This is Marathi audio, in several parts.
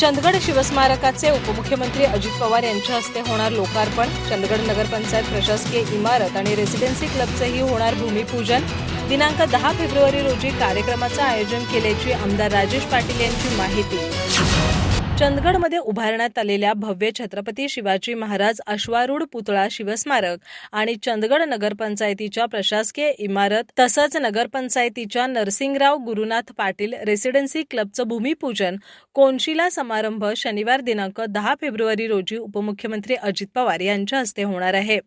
चंदगड शिवस्मारकाचे उपमुख्यमंत्री अजित पवार यांच्या हस्ते होणार लोकार्पण. चंदगड नगरपंचायत प्रशासकीय इमारत आणि रेसिडेन्सी क्लबचेही होणार भूमिपूजन. दिनांक दहा फेब्रुवारी रोजी कार्यक्रमाचं आयोजन केल्याची आमदार राजेश पाटील यांची माहिती. चंदगडमध्ये उभारण्यात आलेल्या भव्य छत्रपती शिवाजी महाराज अश्वारूढ पुतळा शिवस्मारक आणि चंदगड नगरपंचायतीच्या प्रशासकीय इमारत तसंच नगरपंचायतीच्या नरसिंगराव गुरुनाथ पाटील रेसिडेन्सी क्लबचं भूमिपूजन कोनशिला समारंभ शनिवार दिनांक दहा फेब्रुवारी रोजी उपमुख्यमंत्री अजित पवार यांच्या हस्ते होणार आहे.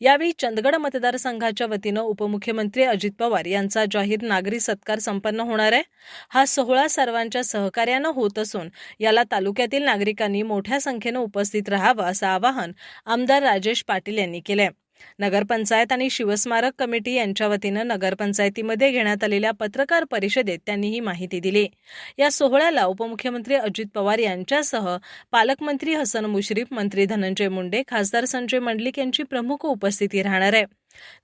यावेळी चंदगड मतदारसंघाच्या वतीनं उपमुख्यमंत्री अजित पवार यांचा जाहीर नागरी सत्कार संपन्न होणार आहे. हा सोहळा सर्वांच्या सहकार्यानं होत असून याला तालुक्यातील नागरिकांनी मोठ्या संख्येनं उपस्थित राहावं असं आवाहन आमदार राजेश पाटील यांनी केलंय. नगरपंचायत आणि शिवस्मारक कमिटी यांच्या वतीनं नगरपंचायतीमध्ये घेण्यात आलेल्या पत्रकार परिषदेत त्यांनी ही माहिती दिली. या सोहळ्याला उपमुख्यमंत्री अजित पवार यांच्यासह पालकमंत्री हसन मुश्रीफ मंत्री धनंजय मुंडे खासदार संजय मंडलिक यांची प्रमुख उपस्थिती राहणार आहे.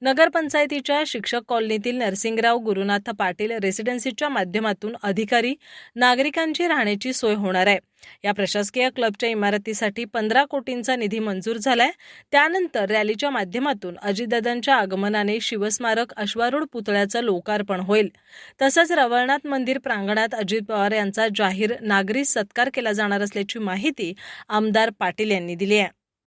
नगरपंचायतीच्या शिक्षक कॉलनीतील नरसिंगराव गुरुनाथ पाटील रेसिडेन्सीच्या माध्यमातून अधिकारी नागरिकांची राहण्याची सोय होणार आहे. या प्रशासकीय क्लबच्या इमारतीसाठी पंधरा कोटींचा निधी मंजूर झालाय. त्यानंतर रॅलीच्या माध्यमातून अजितदादांच्या आगमनाने शिवस्मारक अश्वारूढ पुतळ्याचं लोकार्पण होईल. तसंच रवळनाथ मंदिर प्रांगणात अजित पवार यांचा जाहीर नागरी सत्कार केला जाणार असल्याची माहिती आमदार पाटील यांनी दिली आहे.